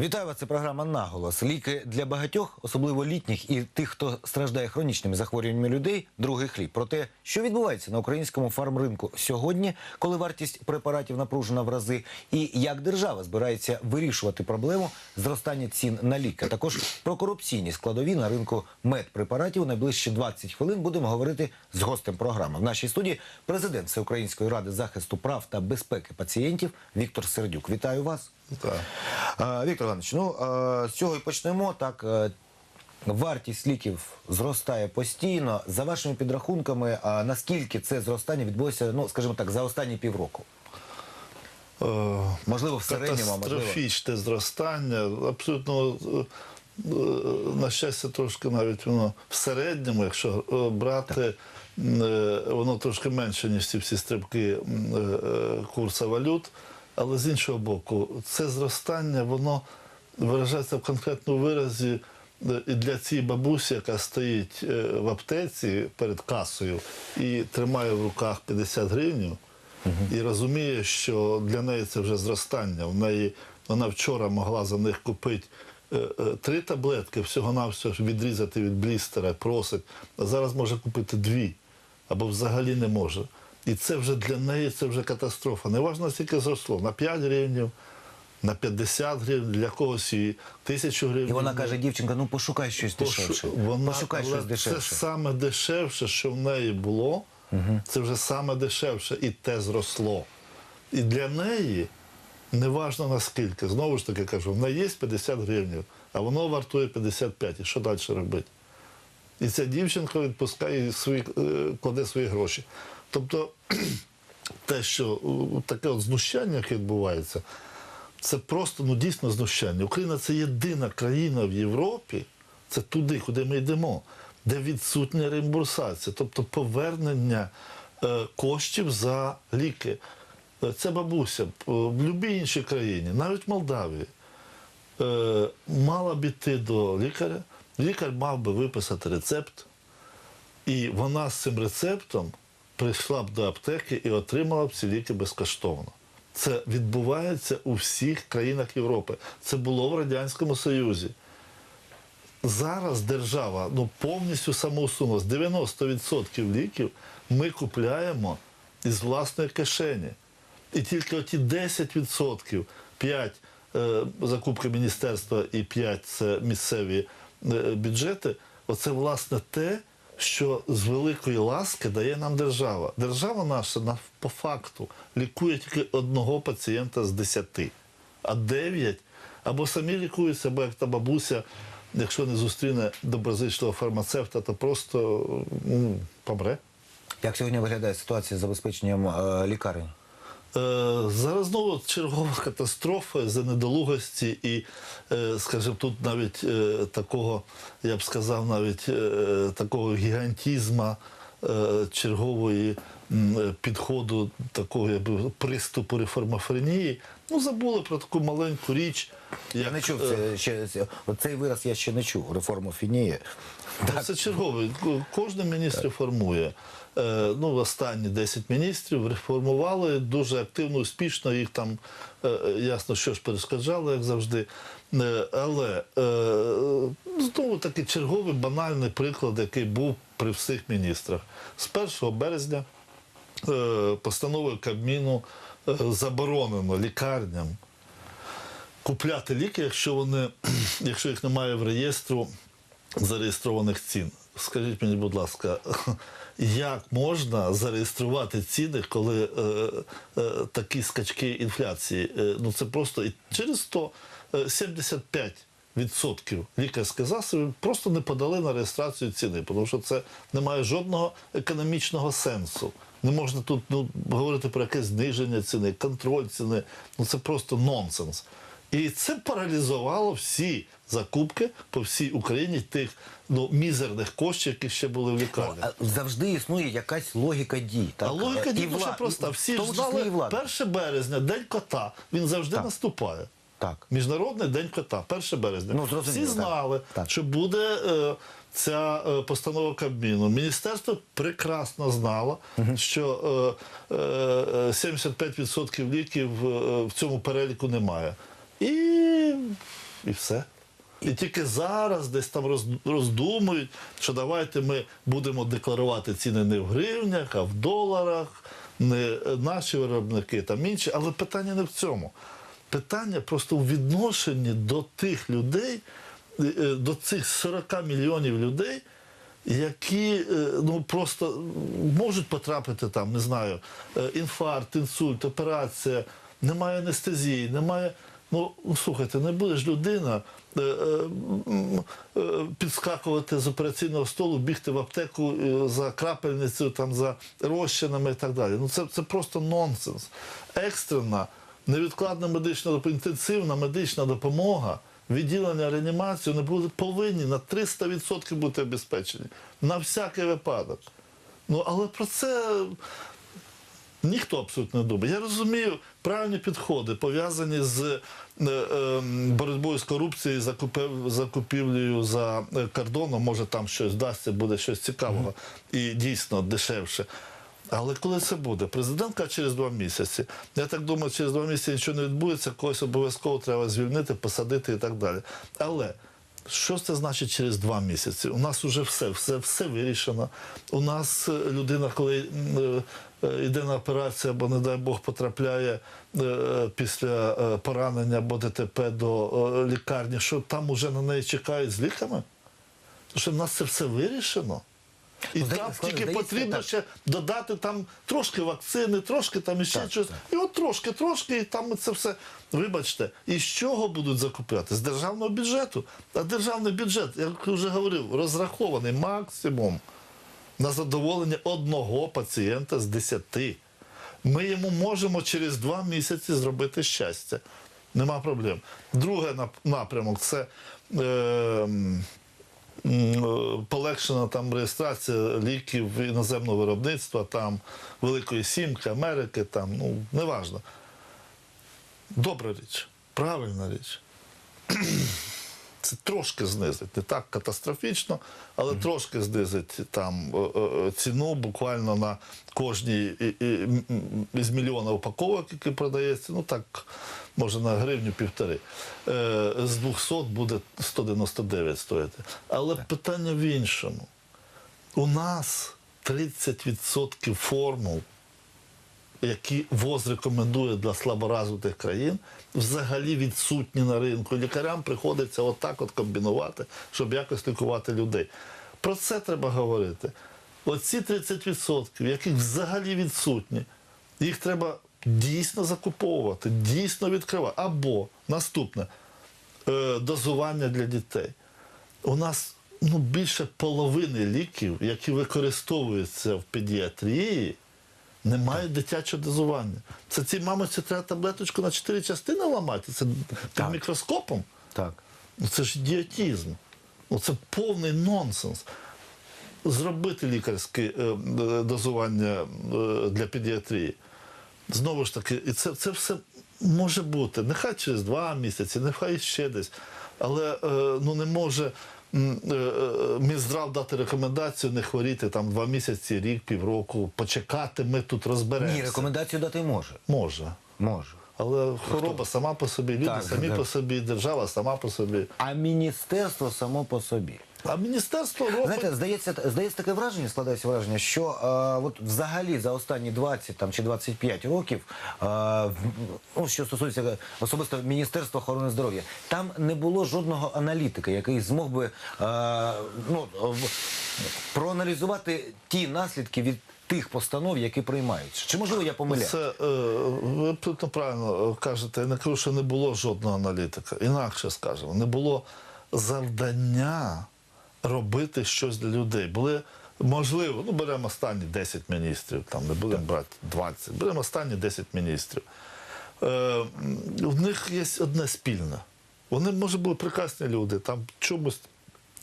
Вітаю вас. Це програма Наголос. Ліки для багатьох, особливо літніх і тих, хто страждає хронічними захворюваннями людей. Другий хліб. Про те, що відбувається на українському фармринку сьогодні, коли вартість препаратів напружена в рази, і як держава збирається вирішувати проблему зростання цін на ліки. Також про корупційні складові на ринку медпрепаратів. Найближчі 20 хвилин будемо говорити з гостем програми. В нашій студії президент Всеукраїнської ради захисту прав та безпеки пацієнтів Віктор Сердюк. Вітаю вас. Так. Віктор Іванович, ну з цього і почнемо. Так, е, вартість ліків зростає постійно. За вашими підрахунками, наскільки це зростання відбулося, ну скажімо так, за останні півроку? Е, Можливо, в середньому, а можливо. Зростання, абсолютно, е, на щастя, трошки навіть воно в середньому, якщо брати, е, воно трошки менше, ніж ці всі стрибки курсу валют. Але з іншого боку, це зростання, воно виражається в конкретному виразі е, і для цієї бабусі, яка стоїть е, в аптеці перед касою і тримає в руках 50 гривень, і розуміє, що для неї це вже зростання. В неї вона вчора могла за них купити е, три таблетки, всього-навсього відрізати від блістера, просить, а зараз може купити дві або взагалі не може. І це вже для неї це вже катастрофа. Неважно, скільки зросло, на 5 гривень, на 50 гривень, для когось і тисячу гривень. І вона каже, дівчинка, ну пошукай щось дешевше. Пошу- Вона, Пошукай щось дешевше. Це саме дешевше, що в неї було, це вже саме дешевше, і те зросло. І для неї неважно наскільки. Знову ж таки кажу, в неї є 50 гривень, а воно вартує 55. І що далі робити? І ця дівчинка відпускає свої, е, кладе свої гроші. Тобто те, що таке от знущання, яке відбувається, це просто ну, дійсно знущання. Україна це єдина країна в Європі, це туди, куди ми йдемо, де відсутня реімбурсація, тобто повернення е, коштів за ліки. Е, Це бабуся е, в будь-якій іншій країні, навіть в Молдавії, е, мала б іти до лікаря, лікар мав би виписати рецепт, і вона з цим рецептом прийшла б до аптеки і отримала б ці ліки безкоштовно. Це відбувається у всіх країнах Європи. Це було в Радянському Союзі. Зараз держава ну, повністю самоусунулась. 90% ліків ми купляємо із власної кишені. І тільки оті 10%, 5 е, закупки міністерства і 5 це місцеві е, бюджети, оце власне те, що з великої ласки дає нам держава. Держава наша на, по факту лікує тільки одного пацієнта з 10, а дев'ять або самі лікуються, або як та бабуся, якщо не зустріне доброзичного фармацевта, то просто ну, помре. Як сьогодні виглядає ситуація з забезпеченням е, лікарень? Е, Зараз знову чергова катастрофа за недолугості і, е, скажімо, тут навіть е, такого, я б сказав, навіть такого гігантізма чергової підходу, такого я би, приступу реформофренії. Ну, забули про таку маленьку річ. Я не чув це ще оцей вираз. Я ще не чув. Реформу фінії. Ну, Це черговий. Кожен міністр реформує. Е, Ну, останні 10 міністрів реформували дуже активно, успішно. Їх там е, ясно, що ж перешкоджало, як завжди. Е, Але знову таки черговий банальний приклад, який був при всіх міністрах. З 1 березня постановою Кабміну заборонено лікарням купляти ліки, якщо вони, якщо їх немає в реєстру зареєстрованих цін. Скажіть мені, будь ласка, як можна зареєструвати ціни, коли е, е, такі скачки інфляції? Е, ну це просто і через то е, 75 Відсотків лікарських засобів просто не подали на реєстрацію ціни, тому що це не має жодного економічного сенсу. Не можна тут ну, говорити про якесь зниження ціни, контроль ціни. Ну це просто нонсенс. І це паралізувало всі закупки по всій Україні тих ну, мізерних коштів, які ще були в лікарні. А Завжди існує якась логіка дій. Так? А логіка дій дуже вла- проста. Всі ж знали 1 березня, День кота. Він завжди Так. наступає. Так. Міжнародний день кота, 1 березня. Ну, Всі знали, Так. що буде е, ця е, постанова Кабміну. Міністерство прекрасно знало, що е, е, 75% ліків е, в цьому переліку немає. І і все. І тільки зараз десь там роздумують, що давайте ми будемо декларувати ціни не в гривнях, а в доларах, не наші виробники, там інші. Але питання не в цьому. Питання просто у відношенні до тих людей, е, е, до цих 40 мільйонів людей, які е, ну просто можуть потрапити там, не знаю, е, інфаркт, інсульт, операція, немає анестезії, немає. Ну, слухайте, не буде ж людина е, е, е, підскакувати з операційного столу, бігти в аптеку за крапельницею, там, за розчинами і так далі. Ну це, це просто нонсенс. Екстрена, невідкладна медична інтенсивна медична допомога, відділення реанімації не будуть повинні на 300% бути обезпечені. На всякий випадок. Ну, але про це ніхто абсолютно не думає. Я розумію правильні підходи, пов'язані з е, е, боротьбою з корупцією, закупівлею за е, кордоном. Може там щось вдасться, буде щось цікавого і дійсно дешевше. Але коли це буде? Президент каже через два місяці. Я так думаю, через два місяці нічого не відбудеться, когось обов'язково треба звільнити, посадити і так далі. Але що це значить через два місяці? У нас вже все, все, все вирішено. У нас е, людина, коли е, е, йде на операцію, або, не дай Бог, потрапляє після поранення або ДТП до лікарні, що там уже на неї чекають з ліками? Тому що в нас це все вирішено. І Ну, здає- там скажу, тільки здається, потрібно так. ще додати там трошки вакцини, трошки там іще Так, щось. так. І от трошки, трошки, і там це все. Вибачте, і з чого будуть закупляти? З державного бюджету. А державний бюджет, як вже говорив, розрахований максимум на задоволення одного пацієнта з десяти. Ми йому можемо через два місяці зробити щастя. Нема проблем. Другий нап- напрямок це. Е, м, е, полегшена там реєстрація ліків іноземного виробництва, там Великої Сімки, Америки, там, ну, неважно. Добра річ, правильна річ. Це трошки знизить, не так катастрофічно, але трошки знизить там е, е, ціну буквально на кожній із мільйона упаковок, які продається, ну так, може на гривню півтори. Е, З 200 буде 199 стоїти. Але питання в іншому. У нас 30% формул які ВОЗ рекомендує для слаборозвитих країн, взагалі відсутні на ринку. Лікарям приходиться отак от комбінувати, щоб якось лікувати людей. Про це треба говорити. Оці 30%, яких взагалі відсутні, їх треба дійсно закуповувати, дійсно відкривати. Або наступне е, дозування для дітей. У нас ну, більше половини ліків, які використовуються в педіатрії, не мають дитячого дозування. Це цій мамочці треба таблеточку на чотири частини ламати. Це під Так. мікроскопом. Так. Ну це ж ідіотизм. Ну це повний нонсенс. Зробити лікарське е, е, дозування е, для педіатрії. Знову ж таки, і це, це все може бути. Нехай через два місяці, нехай ще десь. Але е, ну, не може Мінздрав дати рекомендацію не хворіти там два місяці, рік, півроку, почекати, ми тут розберемося. Ні, рекомендацію дати може. Може. Може. Але хвороба сама по собі, люди Так, самі так. по собі, держава сама по собі. А міністерство само по собі. А міністерство робить. Знаєте, здається, здається таке враження, складається враження, що е, от взагалі за останні 20 там, чи 25 років, е, ну, що стосується особисто Міністерства охорони здоров'я, там не було жодного аналітика, який змог би е, ну, проаналізувати ті наслідки від тих постанов, які приймаються. Чи можливо я помиляюсь? Це е, ви абсолютно правильно кажете. Я не кажу, що не було жодного аналітика. Інакше скажемо, не було завдання робити щось для людей. Були можливо, ну беремо останні 10 міністрів, там не будемо брати 20, беремо останні 10 міністрів. Е, в них є одне спільне. Вони, може, були прекрасні люди, там в чомусь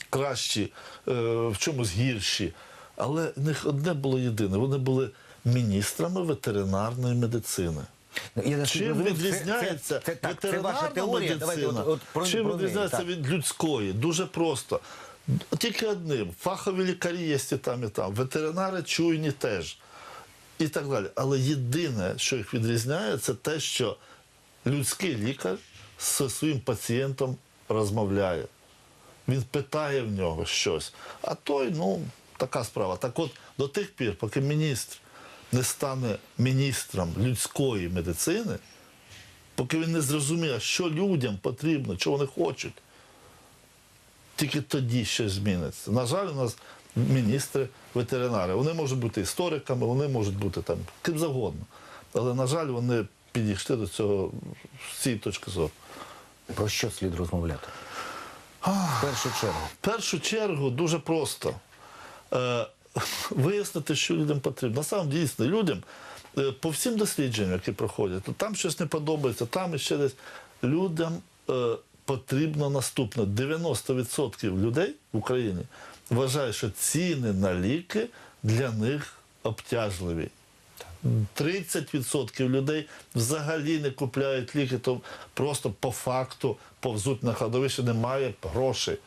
кращі, е, в чомусь гірші. Але в них одне було єдине. Вони були міністрами ветеринарної медицини. Ну, я Чим це- відрізняється це, це, так, це ветеринарна ваша медицина? Давайте от, от про, Чим про відрізняється так. від людської? Дуже просто. Тільки одним. Фахові лікарі є і там, і там. Ветеринари чуйні теж. І так далі. Але єдине, що їх відрізняє, це те, що людський лікар зі своїм пацієнтом розмовляє. Він питає в нього щось. А той, ну, така справа. Так от, до тих пір, поки міністр не стане міністром людської медицини, поки він не зрозуміє, що людям потрібно, що вони хочуть, тільки тоді щось зміниться. На жаль, у нас міністри, ветеринари. Вони можуть бути істориками, вони можуть бути там ким завгодно. Але, на жаль, вони підійшли до цього з цієї точки зору. Про що слід розмовляти? В першу чергу. В першу чергу дуже просто е, вияснити, що людям потрібно. Насправді дійсно людям е, по всім дослідженням, які проходять, там щось не подобається, там і ще десь людям е, потрібно наступне. 90% людей в Україні вважають, що ціни на ліки для них обтяжливі. 30% людей взагалі не купляють ліки, то просто по факту повзуть на кладовище, немає грошей.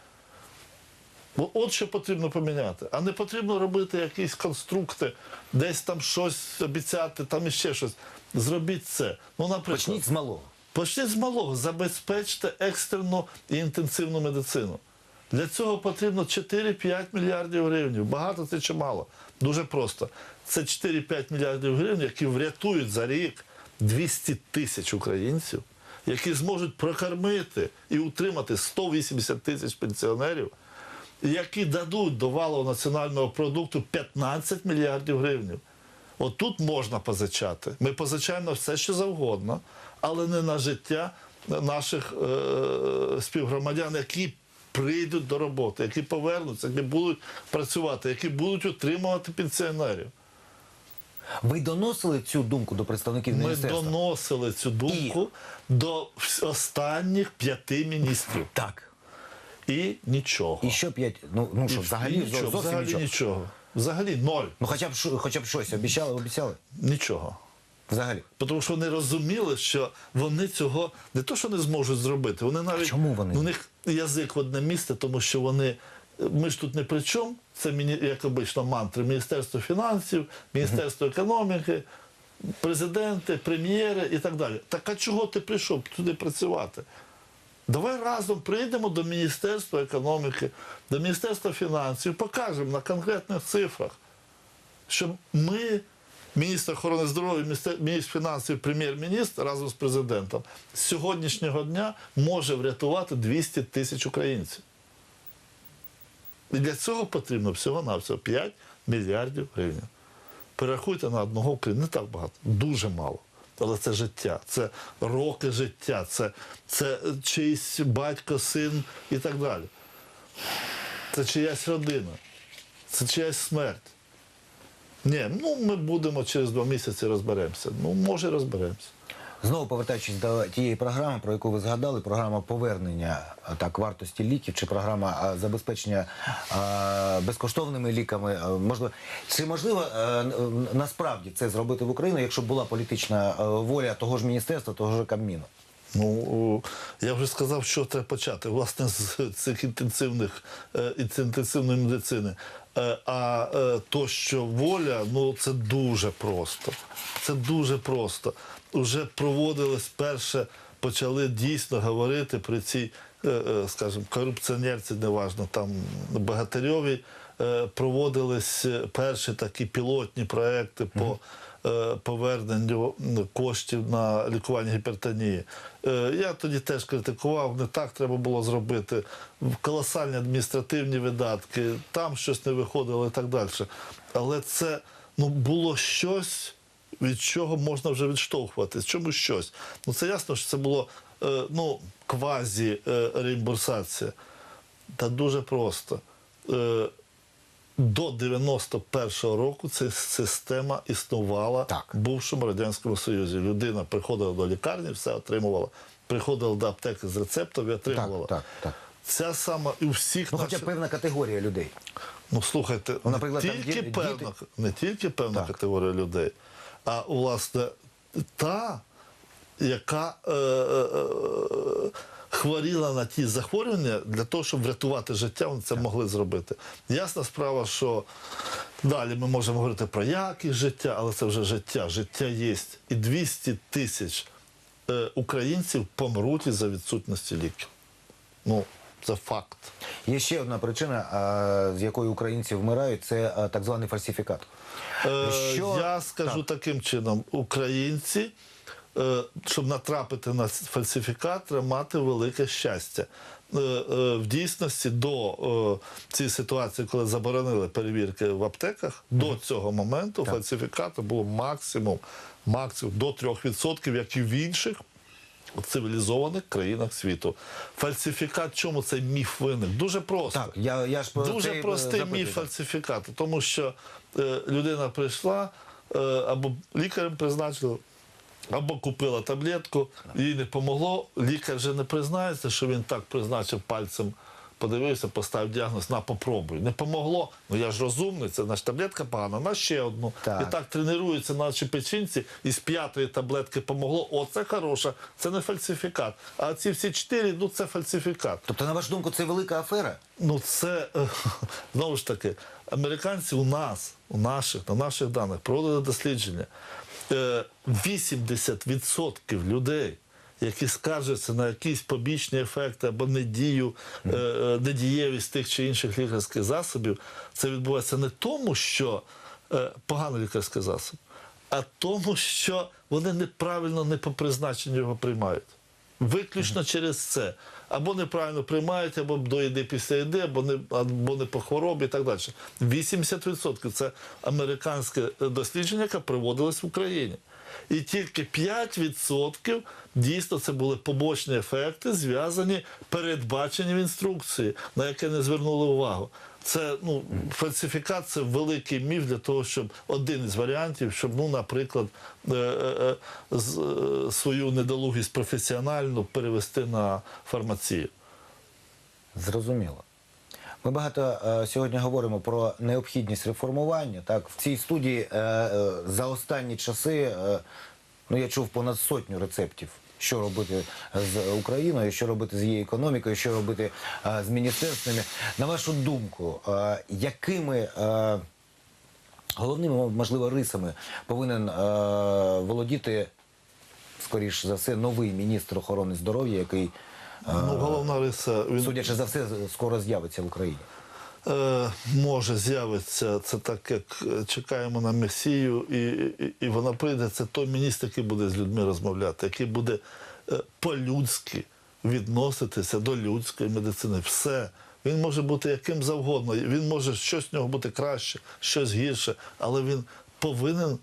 От що потрібно поміняти. А не потрібно робити якісь конструкти, десь там щось обіцяти, там іще щось. Зробіть це. Ну, наприклад, Почніть з малого. Почніть з малого, забезпечте екстрену і інтенсивну медицину. Для цього потрібно 4-5 мільярдів гривень. Багато це чи мало? Дуже просто. Це 4-5 мільярдів гривень, які врятують за рік 200 тисяч українців, які зможуть прокормити і утримати 180 тисяч пенсіонерів, які дадуть до валового національного продукту 15 мільярдів гривень. Отут можна позичати. Ми позичаємо все, що завгодно, але не на життя наших е- співгромадян, які прийдуть до роботи, які повернуться, які будуть працювати, які будуть утримувати пенсіонерів. Ви доносили цю думку до представників Ми міністерства? доносили цю думку до останніх п'яти міністрів. Так. І нічого. І що п'ять? Ну, ну що, І взагалі, нічого, зовсім взагалі нічого. нічого. Взагалі ноль. Ну хоча б хоча б щось обіцяли, обіцяли? Нічого. Взагалі. Тому що вони розуміли, що вони цього не то, що не зможуть зробити, вони навіть чому вони? у них язик в одне місце, тому що вони. Ми ж тут не при чому. Це міні- як обично мантри Міністерство фінансів, Міністерство економіки, президенти, прем'єри і так далі. Так а чого ти прийшов туди працювати? Давай разом прийдемо до Міністерства економіки, до Міністерства фінансів, покажемо на конкретних цифрах, що ми, міністр охорони здоров'я, міністр, фінансів, прем'єр-міністр разом з президентом з сьогоднішнього дня може врятувати 200 тисяч українців. І для цього потрібно всього-навсього 5 мільярдів гривень. Перерахуйте на одного України, не так багато, дуже мало. Але це життя, це роки життя, це, це чийсь батько, син і так далі. Це чиясь родина, це чиясь смерть. Ні, ну ми будемо через два місяці розберемося. Ну, може, розберемося. Знову повертаючись до тієї програми, про яку ви згадали, програма повернення так вартості ліків чи програма забезпечення а, безкоштовними ліками. Можливо, чи можливо а, насправді це зробити в Україні, якщо була політична воля того ж міністерства, того ж Кабміну? Ну, я вже сказав, що треба почати, власне, з цих інтенсивних е, інтенсивної медицини. Е, А е, то, що воля, ну це дуже просто. Це дуже просто. Уже проводилось перше, почали дійсно говорити при цій, е, скажімо, корупціонерці, неважно, там Багатирьовій, проводились перші такі пілотні проекти по поверненню коштів на лікування гіпертонії. Е, Я тоді теж критикував, не так треба було зробити. Колосальні адміністративні видатки, там щось не виходило і так далі. Але це ну, було щось, від чого можна вже відштовхуватись. Чому щось? Ну це ясно, що це було е, ну, квазі е, реімбурсація. Та дуже просто. До 91-го року ця система існувала Так. в бувшому Радянському Союзі. Людина приходила до лікарні, все отримувала. Приходила до аптеки з рецептом і отримувала. Так, так, так. Ця сама і у всіх Ну, хоча наших... б певна категорія людей. Ну слухайте, Ну, наприклад, не, тільки ді- певна, діти- не тільки певна Так. категорія людей, а власне та, яка е, е, е, хворіла на ті захворювання для того, щоб врятувати життя, вони це могли зробити. Ясна справа, що далі ми можемо говорити про якість життя, але це вже життя. Життя є. І 200 тисяч е, українців помруть із-за відсутності ліків. Ну, це факт. Є ще одна причина, а, з якої українці вмирають, це а, так званий фальсифікат. Е, Що- Я скажу таким чином: українці, е, щоб натрапити на фальсифікат, треба мати велике щастя. Е, е, В дійсності до е, цієї ситуації, коли заборонили перевірки в аптеках, до цього моменту фальсифікату було максимум, максимум до 3%, як і в інших цивілізованих країнах світу. Фальсифікат, чому цей міф виник? Дуже просто. Так, я, я ж Дуже е, простий запитую. міф фальсифікату, тому що е, людина прийшла е, або лікарем призначили, або купила таблетку, їй не помогло. Лікар вже не признається, що він так призначив пальцем. Подивився, поставив діагноз на попробуй. Не помогло. Ну я ж розумний, це наша таблетка погана, на ще одну. Так. І так тренуються наші печінці, і з п'ятої таблетки помогло. О, це хороша, це не фальсифікат. А ці всі чотири, ну це фальсифікат. Тобто, на вашу думку, це велика афера? Ну, це знову ж таки, американці у нас, у наших, на наших даних проводили дослідження. Е, 80% людей, які скаржаться на якісь побічні ефекти або недію, е, е, недієвість тих чи інших лікарських засобів, це відбувається не тому, що е, поганий лікарський засіб, а тому, що вони неправильно не по призначенню його приймають. Виключно через це. Або неправильно приймають, або до їди після їди, або не, або не по хворобі і так далі. 80% це американське е, дослідження, яке проводилось в Україні. І тільки 5% дійсно це були побочні ефекти, зв'язані передбачені в інструкції, на яке не звернули увагу. Це ну, фальсифікат це великий міф для того, щоб один із варіантів, щоб, ну, наприклад, е, е, е, свою недолугість професіональну перевести на фармацію. Зрозуміло. Ми багато е, сьогодні говоримо про необхідність реформування. Так, в цій студії е, е, за останні часи е, ну, я чув понад сотню рецептів, що робити з Україною, що робити з її економікою, що робити е, з міністерствами. На вашу думку, е, якими е, головними, можливо, рисами повинен володіти, скоріш за все, новий міністр охорони здоров'я, який, Ну, головна риса судячи за все, скоро з'явиться в Україні? Е, може з'явиться. Це так, як е, чекаємо на месію, і, і, і вона прийде. Це той міністр, який буде з людьми розмовляти, який буде е, по-людськи відноситися до людської медицини. Все. Він може бути яким завгодно. Він може щось в нього бути краще, щось гірше, але він повинен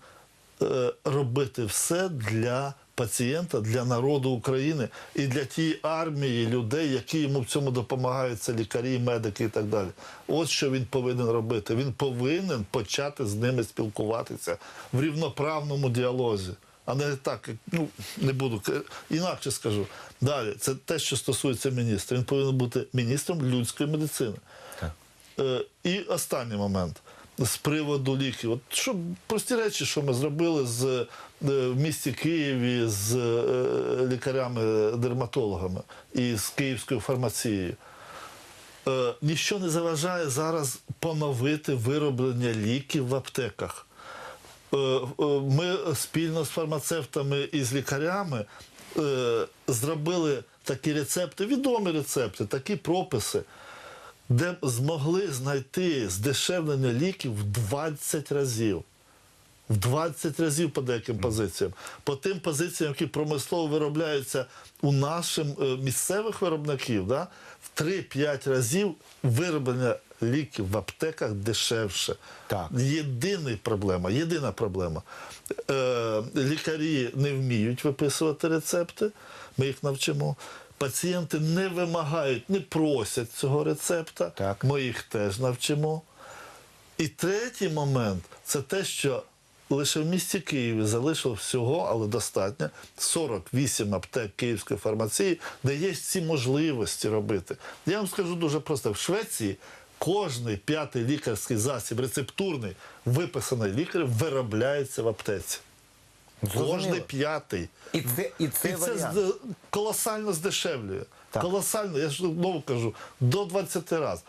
е, робити все для пацієнта, для народу України і для тієї армії людей, які йому в цьому допомагають, це лікарі, медики і так далі. От що він повинен робити. Він повинен почати з ними спілкуватися в рівноправному діалозі. А не так, як, ну не буду інакше скажу. Далі, це те, що стосується міністра. Він повинен бути міністром людської медицини. Так. Е, і останній момент з приводу ліків. От що прості речі, що ми зробили з е, в місті Києві з е, лікарями-дерматологами і з київською фармацією. Е, ніщо не заважає зараз поновити вироблення ліків в аптеках. Ми спільно з фармацевтами і з лікарями зробили такі рецепти, відомі рецепти, такі прописи, де змогли знайти здешевлення ліків в 20 разів. В 20 разів по деяким позиціям. По тим позиціям, які промислово виробляються у нашим е, місцевих виробників, да, в 3-5 разів вироблення ліків в аптеках дешевше. Так. Єдина проблема, єдина проблема. Е, лікарі не вміють виписувати рецепти, ми їх навчимо. Пацієнти не вимагають, не просять цього рецепта. Так. Ми їх теж навчимо. І третій момент це те, що лише в місті Києві залишило всього, але достатньо 48 аптек київської фармації, де є ці можливості робити. Я вам скажу дуже просто: в Швеції кожний п'ятий лікарський засіб, рецептурний, виписаний лікарем, виробляється в аптеці. Кожний п'ятий. І це, і це, І це з- колосально здешевлює. Так. Колосально, я ж знову кажу, до 20 разів.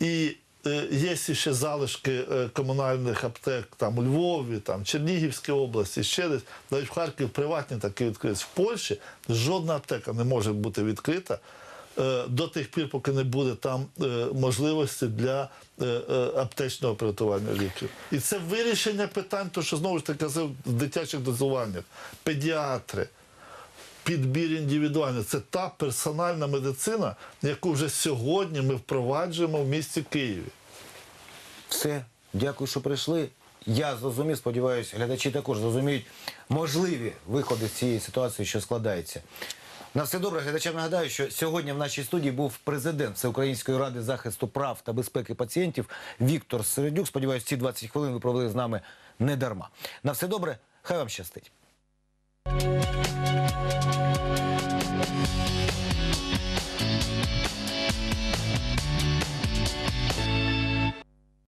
І е, є ще залишки е, комунальних аптек там у Львові, там Чернігівській області, ще десь, навіть в Харкові приватні такі відкриті. В Польщі жодна аптека не може бути відкрита до тих пір, поки не буде там е, можливості для е, е, аптечного приготування ліків. І це вирішення питань, то що знову ж таки казав в дитячих дозуваннях, педіатри. Підбір індивідуальний це та персональна медицина, яку вже сьогодні ми впроваджуємо в місті Києві. Все, дякую, що прийшли. Я зрозумів, сподіваюся, глядачі також зрозуміють можливі виходи з цієї ситуації, що складається. На все добре, глядачам нагадаю, що сьогодні в нашій студії був президент Всеукраїнської ради захисту прав та безпеки пацієнтів Віктор Середюк. Сподіваюсь, ці 20 хвилин ви провели з нами не дарма. На все добре, хай вам щастить.